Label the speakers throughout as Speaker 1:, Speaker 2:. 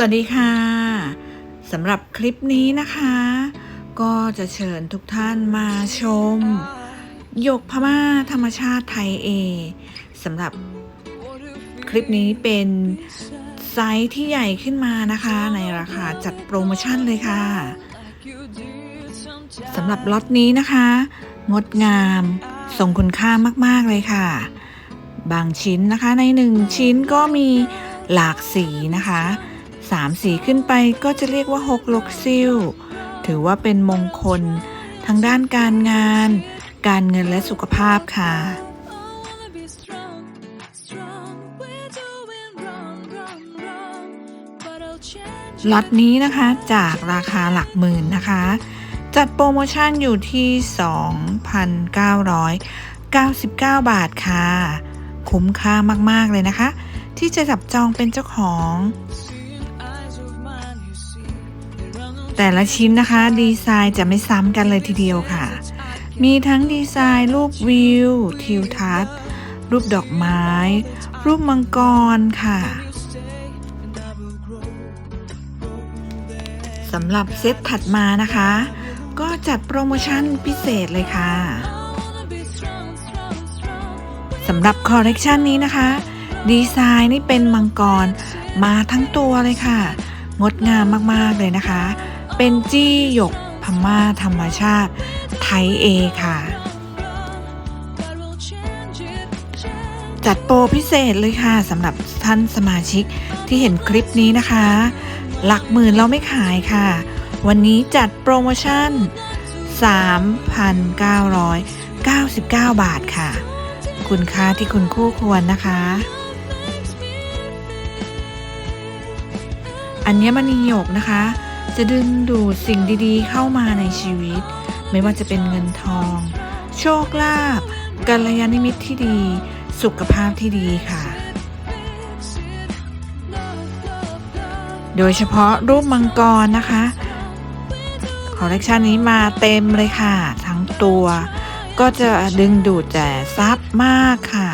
Speaker 1: สวัสดีค่ะสำหรับคลิปนี้นะคะ ก็จะเชิญทุกท่านมาชมหยกพม่าธรรมชาติไทยเอสำหรับคลิปนี้เป็นไซส์ที่ใหญ่ขึ้นมานะคะ ในราคาจัดโปรโมชั่นเลยค่ะสำหรับล็อตนี้นะคะ งดงามทรงคุณค่ามากๆเลยค่ะ บางชิ้นนะคะในหนึ่งชิ้นก็มีหลากสีนะคะ สามสีขึ้นไปก็จะเรียกว่าหกลกซิลถือว่าเป็นมงคล ทางด้านการงาน การเงินและสุขภาพค่ะล็อตนี้นะคะจากราคาหลักหมื่นนะคะ จัดโปรโมชั่นอยู่ที่ 2,999 บาทค่ะ คุ้มค่ามาก ๆ เลยนะคะ ที่จะจับจองเป็นเจ้าของ แต่ละชิ้นนะคะ ดีไซน์จะไม่ซ้ำกันเลยทีเดียวค่ะ มีทั้งดีไซน์รูปวิว ทิวทัศน์ รูปดอกไม้ รูปมังกรค่ะสำหรับเซตถัดมานะคะ ก็จัดโปรโมชั่นพิเศษเลยค่ะสำหรับคอลเลกชันนี้นะคะ ดีไซน์นี่เป็นมังกรมาทั้งตัวเลยค่ะ งดงามมากๆเลยนะคะ เป็นจี้หยกพม่าธรรมชาติ ไทยเอค่ะ จัดโปรพิเศษเลยค่ะสำหรับท่านสมาชิกที่เห็นคลิปนี้นะคะ หลักหมื่นเราไม่ขายค่ะ วันนี้จัดโปรโมชั่น 3,999 บาทค่ะ คุณค่าที่คุณคู่ควรนะคะอัญมณีหยกนะคะ จะดึงดูดสิ่งดีๆ เข้ามาในชีวิต ไม่ว่าจะเป็นเงินทอง โชคลาภกัลยาณมิตรที่ดี สุขภาพที่ดีค่ะ โดยเฉพาะรูปมังกรนะคะคอลเลกชันนี้มาเต็มเลยค่ะ ทั้งตัว ก็จะดึงดูดแต่ทรัพย์มากค่ะ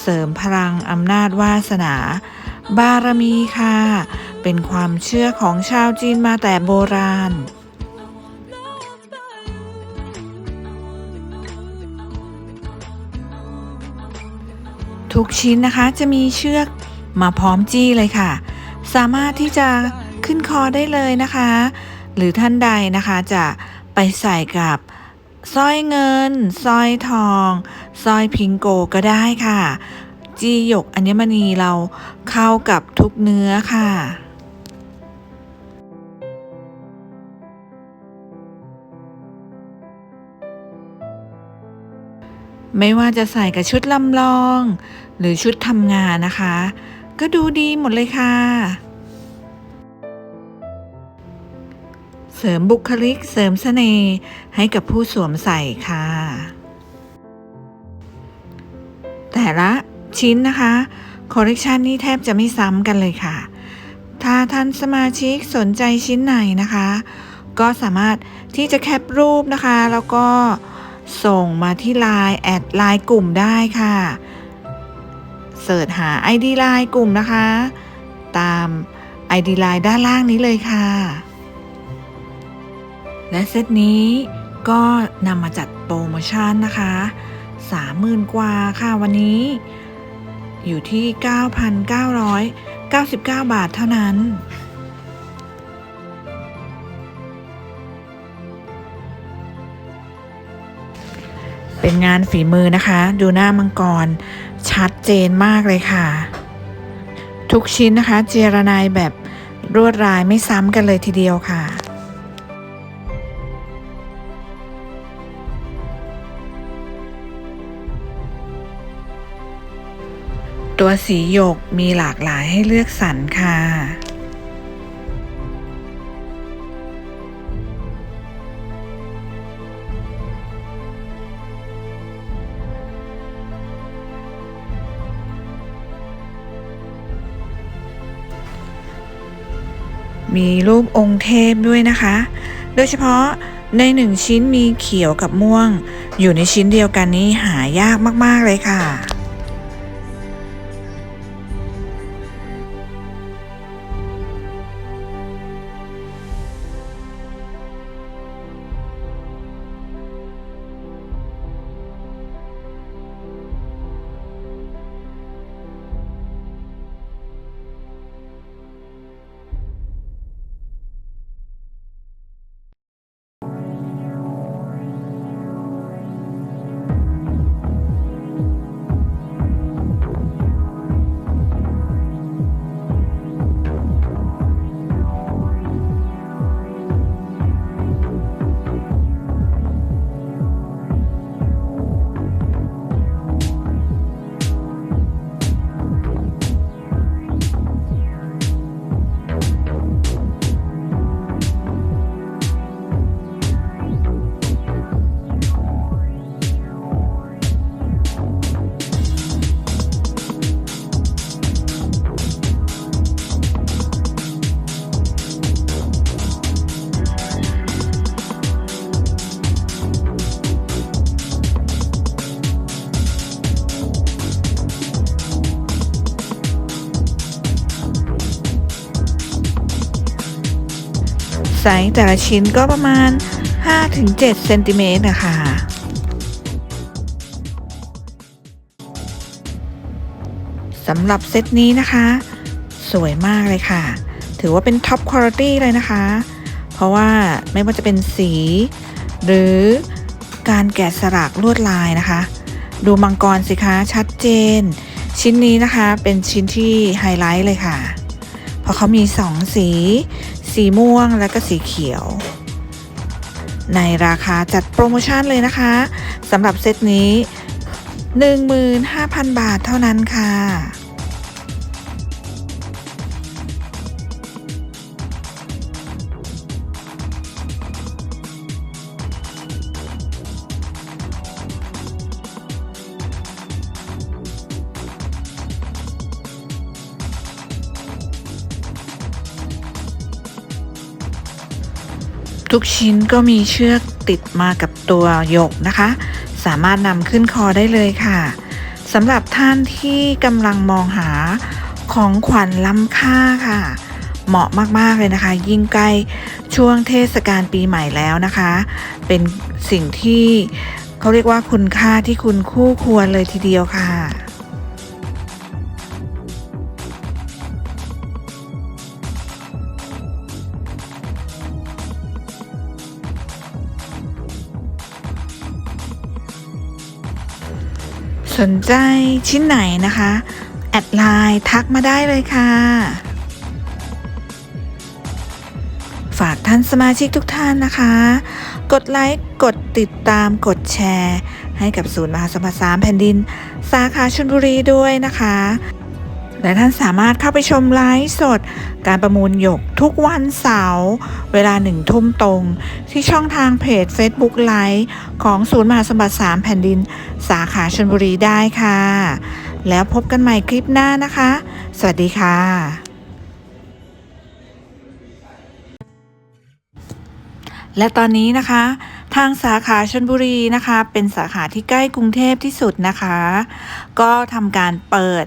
Speaker 1: เสริมพลังอำนาจวาสนา บารมีค่ะ เป็นความเชื่อของชาวจีนมาแต่โบราณ ทุกชิ้นนะคะจะมีเชือกมาพร้อมจี้เลยค่ะ สามารถที่จะขึ้นคอได้เลยนะคะ หรือท่านใดนะคะจะไปใส่กับสร้อยเงินสร้อยทองสร้อยพิงโกก็ได้ค่ะ จีหยกอัญมณีเราเข้ากับทุกเนื้อค่ะ ไม่ว่าจะใส่กับชุดลำลอง หรือชุดทำงานนะคะ ก็ดูดีหมดเลยค่ะ เสริมบุคลิกเสริมเสน่ห์ให้กับผู้สวมใส่ค่ะ แต่ละชิ้นนะคะคอลเลกชันนี้แทบจะไม่ซ้ำกันเลยค่ะ ถ้าท่านสมาชิกสนใจชิ้นไหนนะคะ ก็สามารถที่จะแคปรูปนะคะ แล้วก็ ส่งมาที่ไลน์แอดไลน์กลุ่มได้ค่ะเสิร์ชหา ID ไลน์กลุ่มนะคะ ตาม ID ไลน์ด้านล่างนี้เลยค่ะ และเซตนี้ก็นำมาจัดโปรโมชั่นนะคะ 30,000 กว่าค่ะวันนี้ อยู่ที่ 9,999 บาทเท่านั้น เป็นงานฝีมือนะคะ ดูหน้ามังกร ชัดเจนมากเลยค่ะ ทุกชิ้นนะคะ เจรนายแบบรวดลายไม่ซ้ำกันเลยทีเดียวค่ะตัวสีหยกมีหลากหลายให้เลือกสรรค่ะ มีรูปองค์เทพด้วยนะคะ โดยเฉพาะในหนึ่งชิ้นมีเขียวกับม่วง อยู่ในชิ้นเดียวกันนี้หายากมาก ๆ เลยค่ะ ไซส์แต่ละชิ้นก็ประมาณ 5-7เซนติเมตรนะคะสำหรับเซตนี้นะคะ สวยมากเลยค่ะ ถือว่าเป็นท็อปคุณ i t y เลยนะคะ เพราะว่าไม่ว่าจะเป็นสี หรือการแกะสลักลวดลายนะคะ ดูมังกรสิคะชัดเจน ชิ้นนี้นะคะเป็นชิ้นที่ไฮไลท์เลยค่ะ เพราะเขามีสองสี สีม่วงและก็สีเขียว ในราคาจัดโปรโมชั่นเลยนะคะสำหรับเซตนี้ 15,000 บาทเท่านั้นค่ะ ทุกชิ้นก็มีเชือกติดมากับตัวหยกนะคะ สามารถนำขึ้นคอได้เลยค่ะสำหรับท่านที่กำลังมองหาของขวัญล้ำค่าค่ะ เหมาะมาก ๆ เลยนะคะ ยิ่งใกล้ช่วงเทศกาลปีใหม่แล้วนะคะ เป็นสิ่งที่เขาเรียกว่าคุณค่าที่คุณคู่ควรเลยทีเดียวค่ะ สนใจชิ้นไหนนะคะ แอดไลน์ทักมาได้เลยค่ะ ฝากท่านสมาชิกทุกท่านนะคะ กดไลค์กดติดตามกดแชร์ ให้กับศูนย์มหาสมบัติสามแผ่นดิน สาขาชลบุรีด้วยนะคะ และท่านสามารถเข้าไปชมไลฟ์สด การประมูลหยกทุกวันเสาร์เวลาหนึ่งทุ่มตรง ที่ช่องทางเพจ Facebook ไลฟ์ของศูนย์มหาสมบัติสามแผ่นดิน สาขาชลบุรีได้ค่ะ แล้วพบกันใหม่คลิปหน้านะคะ สวัสดีค่ะ และตอนนี้นะคะ ทางสาขาชลบุรีนะคะ เป็นสาขาที่ใกล้กรุงเทพที่สุดนะคะ ก็ทำการเปิด